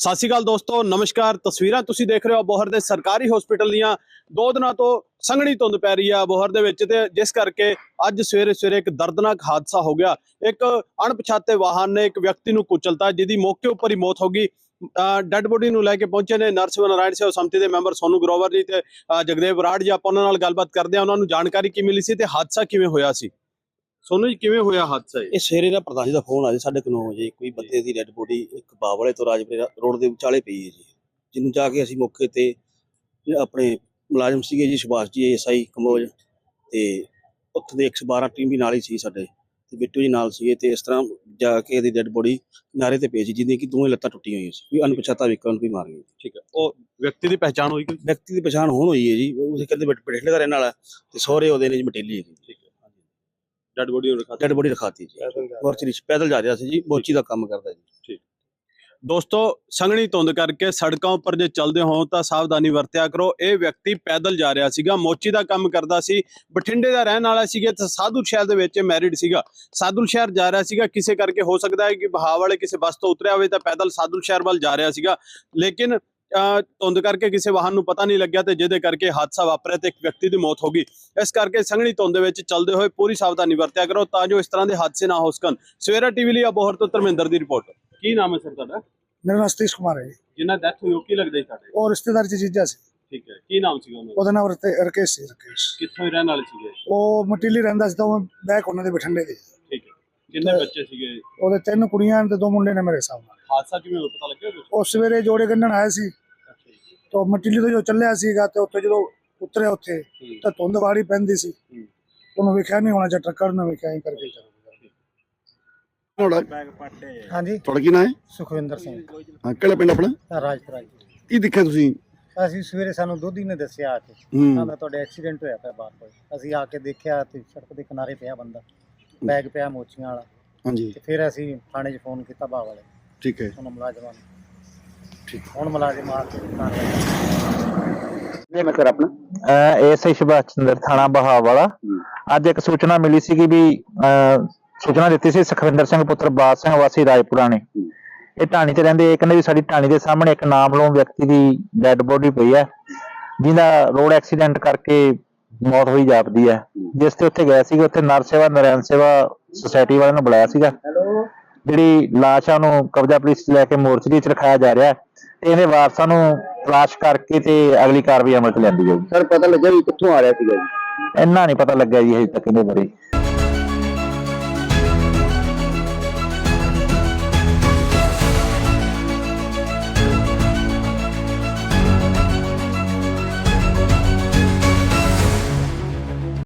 ਸਤਿ ਸ਼੍ਰੀ ਅਕਾਲ ਦੋਸਤੋ, ਨਮਸਕਾਰ। ਤਸਵੀਰਾਂ ਤੁਸੀਂ ਦੇਖ ਰਹੇ ਹੋ ਬੋਹਰ ਦੇ ਸਰਕਾਰੀ ਹਸਪੀਟਲ ਦੀਆਂ। ਦੋ ਦਿਨਾਂ ਤੋਂ ਸੰਘਣੀ ਧੁੰਦ ਪੈ ਰਹੀ ਆ ਬੋਹਰ ਦੇ ਵਿੱਚ ਤੇ ਜਿਸ ਕਰਕੇ ਅੱਜ ਸਵੇਰੇ ਸਵੇਰੇ ਇੱਕ ਦਰਦਨਾਕ ਹਾਦਸਾ ਹੋ ਗਿਆ। ਇੱਕ ਅਣਪਛਾਤੇ ਵਾਹਨ ਨੇ ਇੱਕ ਵਿਅਕਤੀ ਨੂੰ ਕੁਚਲਤਾ ਜਿਹਦੀ ਮੌਕੇ ਉੱਪਰ ਹੀ ਮੌਤ ਹੋ ਗਈ। ਡੈੱਡ ਬੋਡੀ ਨੂੰ ਲੈ ਕੇ ਪਹੁੰਚੇ ਨੇ ਨਰਸਿਵ ਨਾਰਾਇਣ ਸੇਵਾ ਸਮਿਤੀ ਦੇ ਮੈਂਬਰ ਸੋਨੂ ਗਰੋਵਰ ਜੀ ਤੇ ਜਗਦੇਵ ਬਰਾੜ ਜੀ। ਆਪਾਂ ਉਹਨਾਂ ਨਾਲ ਗੱਲਬਾਤ ਕਰਦੇ ਆ ਉਹਨਾਂ ਨੂੰ ਜਾਣਕਾਰੀ ਕੀ ਮਿਲੀ ਸੀ ਤੇ ਹਾਦਸਾ ਕਿਵੇਂ ਹੋਇਆ ਸੀ? ਸੋਨੂ ਜੀ ਕਿਵੇਂ ਹੋਇਆ ਹਾਦਸਾ ਇਹ? ਇਹ ਸਵੇਰੇ ਦਾ ਪ੍ਰਧਾਨ ਜੀ ਦਾ ਫੋਨ ਆ ਜੀ 9:30 ਵਜੇ ਕੋਈ ਬੰਦੇ ਦੀ ਡੈੱਡ ਬੋਡੀ ਇੱਕ ਬਾਵਲੇ ਤੋਂ ਰਾਜਪੁਰੇ ਰੋਡ ਦੇ ਵਿਚਾਲੇ ਪਈ ਹੈ ਜੀ। ਜਿਹਨੂੰ ਜਾ ਕੇ ਅਸੀਂ ਮੌਕੇ ਤੇ ਜਿਹੜੇ ਆਪਣੇ ਮੁਲਾਜ਼ਮ ਸੀਗੇ ਜੀ ਸੁਭਾਸ਼ ਜੀ ਐਸਆਈ ਕੰਬੋਜ ਤੇ ਉੱਥੇ ਦੇ 112 ਟੀਮ ਵੀ ਨਾਲ ਹੀ ਸੀ ਸਾਡੇ ਤੇ ਬਿੱਟੂ ਜੀ ਨਾਲ ਸੀਗੇ ਤੇ ਇਸ ਤਰ੍ਹਾਂ ਜਾ ਕੇ ਇਹਦੀ ਡੈੱਡ ਬੋਡੀ ਕਿਨਾਰੇ ਤੇ ਪਈ ਸੀ ਜਿਹਦੀ ਕਿ ਦੋਵੇਂ ਲੱਤਾਂ ਟੁੱਟੀਆਂ ਹੋਈਆਂ ਸੀ ਕੋਈ ਅਣਪਛਾਤਾ ਵਿਅਕਤੀ ਨੂੰ ਵੀ ਮਾਰ ਗਿਆ ਠੀਕ ਹੈ ਉਹ ਵਿਅਕਤੀ ਦੀ ਪਹਿਚਾਣ ਹੋਈ ਕੋਈ? ਵਿਅਕਤੀ ਦੀ ਪਛਾਣ ਹੋਣ ਹੋਈ ਹੈ ਜੀ ਉਹ ਕਹਿੰਦੇ ਬਠਿੰਡੇ ਦਾ ਰਹਿਣ ਵਾਲਾ ਤੇ ਸਹੁਰੇ ਉਹਦੇ ਨੇ ਜੀ ਮਟੇਲੀ ਹੈਗੀ ਠੀਕ ਹੈ। ਡੈੱਡ ਬੋਡੀ ਨੂੰ ਰਖਾ ਡੈੱਡ ਬੋਡੀ ਰਖਾਤੀ ਜੀ। ਮੋਰਚਰੀ ਚ ਪੈਦਲ ਜਾ ਰਿਹਾ ਸੀ ਜੀ ਮੋਚੀ ਦਾ ਕੰਮ ਕਰਦਾ ਜੀ। ਦੋਸਤੋ ਸੰਘਣੀ ਧੁੰਦ ਕਰਕੇ ਸੜਕਾਂ ਉੱਪਰ ਜੇ ਚੱਲਦੇ ਹੋ ਤਾਂ ਸਾਵਧਾਨੀ ਵਰਤਿਆ ਕਰੋ। ਇਹ ਵਿਅਕਤੀ ਪੈਦਲ ਜਾ ਰਿਹਾ ਸੀਗਾ ਮੋਚੀ ਦਾ ਕੰਮ ਕਰਦਾ ਸੀ। ਬਠਿੰਡੇ ਦਾ ਰਹਿਣ ਵਾਲਾ ਸੀਗਾ ਤੇ ਸਾਧੂ ਸ਼ਹਿਰ ਦੇ ਵਿੱਚ ਮੈਰਿਡ ਸੀਗਾ। ਸਾਧੂ ਸ਼ਹਿਰ ਜਾ ਰਿਹਾ ਸੀਗਾ ਕਿਸੇ ਕਰਕੇ ਹੋ ਸਕਦਾ ਹੈ ਕਿ ਬਹਾਵ ਵਾਲੇ ਕਿਸੇ ਬੱਸ ਤੋਂ ਉਤਰਿਆ ਹੋਵੇ ਤਾਂ ਪੈਦਲ ਸਾਧੂ ਸ਼ਹਿਰ ਵੱਲ ਜਾ ਰਿਹਾ ਸੀਗਾ। ਲੇਕਿਨ ਧੁੰਦ ਕਰਕੇ ਕਿਸੇ ਵਾਹਨ ਨੂੰ ਪਤਾ ਨਹੀਂ ਲੱਗਿਆ ਤੇ ਜਿਹਦੇ ਕਰਕੇ ਹਾਦਸਾ ਵਾਪਰਿਆ ਤੇ ਇੱਕ ਵਿਅਕਤੀ ਦੀ ਮੌਤ ਹੋ ਗਈ। ਇਸ ਕਰਕੇ ਸੰਘਣੀ ਧੁੰਦ ਦੇ ਵਿੱਚ ਚੱਲਦੇ ਹੋਏ ਪੂਰੀ ਸਾਵਧਾਨੀ ਵਰਤਿਆ ਕਰੋ ਤਾਂ ਜੋ ਇਸ ਤਰ੍ਹਾਂ ਦੇ ਹਾਦਸੇ ਨਾ ਹੋ ਸਕਣ। ਸਵੇਰਾ ਟੀਵੀ ਲਈ ਅਬੋਹਰ ਤੋਂ ਧਰਮਿੰਦਰ ਦੀ ਰਿਪੋਰਟ। ਕੀ ਨਾਮ ਹੈ ਸਰ ਤੁਹਾਡਾ? ਮੇਰਾ ਨਾਮ ਸਤੀਸ਼ ਕੁਮਾਰ ਹੈ ਜੀ। ਜਿਨ੍ਹਾਂ ਡੈਥ ਹੋਈ ਉਹ ਕੀ ਲੱਗਦਾ ਸੀ ਸਾਡੇ ਉਹ ਰਿਸ਼ਤੇਦਾਰ ਚ ਜੀਜਾ ਸੀ। ਠੀਕ ਹੈ। ਕੀ ਨਾਮ ਸੀਗਾ ਉਹਨਾਂ ਦਾ? ਉਹਦਾ ਨਾਮ ਰਤੇ- ਰਕੇਸ਼ ਸੀ ਰਕੇਸ਼। ਕਿੱਥੋਂ ਹੀ ਰਹਿਣ ਵਾਲੇ ਸੀਗੇ? ਉਹ ਮਟੀਲੀ ਰਹਿੰਦਾ ਸੀ ਤਾਂ ਉਹ ਬੈਕ ਉਹਨਾਂ ਦੇ ਬਠਿੰਡੇ ਦੇ। ਕਿੰਨੇ ਬੱਚੇ ਸੀਗੇ? ਉਹਦੇ ਤਿੰਨ ਕੁੜੀਆਂ ਤੇ ਦੋ ਮੁੰਡੇ ਨੇ ਮੇਰੇ ਸਾਹਮਣੇ ਹਾਦਸਾ ਕਿਵੇਂ ਹੋਇਆ ਪਤਾ ਲੱਗਿਆ ਕੁਝ ਉਹ ਸਵੇਰੇ ਜੋੜੇ ਗੰਢਣ ਆਏ ਸੀ। ਅੱਛਾ ਜੀ। ਤਾਂ ਮਟੀਲੀ ਤੋਂ ਜੋ ਚੱਲਿਆ ਸੀਗਾ ਤੇ ਉੱਥੇ ਜਦੋਂ ਉਤਰਿਆ ਉੱਥੇ ਹੂੰ। ਤਾਂ ਧੁੰਦ ਵਾੜੀ ਪੈਂਦੀ ਸੀ। ਹੂੰ। ਉਹਨੂੰ ਵੇਖਿਆ ਨਹੀਂ ਹੋਣਾ ਜਾਂ ਟੱਕਰ ਨੂੰ ਵੇਖਿਆ ਹੀ ਕਰਕੇ ਚੱਲ ਤੁਹਾਡਾ ਹਾਂਜੀ। ਤੁਹਾਡਾ ਕੀ ਨਾਂ ਹੈ? ਸੁਖਵਿੰਦਰ ਸਿੰਘ। ਹਾਂ ਕਿਹੜਾ ਪਿੰਡ ਆਪਣਾ? ਰਾਜਪੁਰਾ ਕੀ ਦੇਖਿਆ ਤੁਸੀਂ? ਅਸੀਂ ਸਵੇਰੇ ਸਾਨੂੰ ਦੋਧੀ ਨੇ ਦੱਸਿਆ ਆ ਕੇ। ਹੂੰ। ਕਹਿੰਦਾ ਤੁਹਾਡੇ ਐਕਸੀਡੈਂਟ ਹੋਇਆ ਪਿਆ ਬਾਹਰ ਕੋਈ। ਅਸੀਂ ਆ ਕੇ ਦੇਖਿਆ ਤੇ ਸੜਕ ਦੇ ਕਿਨਾਰੇ ਪਿਆ ਬੰਦਾ। ਬੈਗ ਪਿਆ ਮੋਚੀਆਂ ਵਾਲਾ। ਹਾਂਜੀ। ਤੇ ਫਿਰ ਅਸੀਂ ਥਾਣੇ 'ਚ ਫੋਨ ਕੀਤਾ ਬਾਹ ਵਾਲੇ। ਠੀਕ ਹੈ ਉਹਨਾਂ ਮੁਲਾਜ਼ਮਾਂ ਨੂੰ। ਠੀਕ। ਹੁਣ ਮੁਲਾਜ਼ਮ ਆ ਕੇ ਕਾਰਵਾਈ ਇਹ ਮੈਂ ਕਰ ਆਪਣਾ? ਐਸਆਈ ਸੁਭਾਸ਼ ਚੰਦਰ ਥਾਣਾ ਬਹਾਵਾਲਾ ਅੱਜ ਇੱਕ ਸੂਚਨਾ ਮਿਲੀ ਸੀਗੀ ਵੀ ਅਹ, ਸੂਚਨਾ ਦਿੱਤੀ ਸੀ ਸੁਖਵਿੰਦਰ ਸਿੰਘ ਪੁੱਤਰ ਬਾਦ ਸਿੰਘ ਵਾਸੀ ਰਾਜਪੁਰਾ ਨੇ। ਇਹ ਢਾਣੀ ਤੇ ਰਹਿੰਦੇ ਇਹ ਕਹਿੰਦੇ ਵੀ ਸਾਡੀ ਢਾਣੀ ਦੇ ਸਾਹਮਣੇ ਇੱਕ ਨਾਮਲੂਮ ਵਿਅਕਤੀ ਦੀ ਡੈੱਡ ਬੋਡੀ ਪਈ ਹੈ। ਜਿਹਦਾ ਰੋਡ ਐਕਸੀਡੈਂਟ ਕਰਕੇ ਮੌਤ ਹੋਈ ਜਾਪਦੀ ਹੈ। ਜਿਸ ਤੇ ਉੱਥੇ ਗਏ ਸੀਗੇ ਉੱਥੇ ਨਰ ਸੇਵਾ ਨਰੈਣ ਸੇਵਾ ਸੁਸਾਇਟੀ ਵਾਲਿਆਂ ਨੂੰ ਬੁਲਾਇਆ ਸੀਗਾ। ਜਿਹੜੀ ਲਾਸ਼ ਉਹਨੂੰ ਕਬਜ਼ਾ ਪੁਲਿਸ ਲੈ ਕੇ ਮੋਰਚਰੀ 'ਚ ਰਖਾਇਆ ਜਾ ਰਿਹਾ ਤੇ ਇਹਦੇ ਵਾਰਸਾਂ ਨੂੰ ਤਲਾਸ਼ ਕਰਕੇ ਤੇ ਅਗਲੀ ਕਾਰਵਾਈ ਅਮਲ 'ਚ ਲਿਆਂਦੀ ਜਾਊਗੀ। ਸਰ ਪਤਾ ਲੱਗਿਆ ਵੀ ਕਿੱਥੋਂ ਆ ਰਿਹਾ ਸੀਗਾ ਜੀ? ਇੰਨਾ ਨਹੀਂ ਪਤਾ ਲੱਗਿਆ ਜੀ ਹਜੇ ਤੱਕ ਇਹਦੇ ਬਾਰੇ।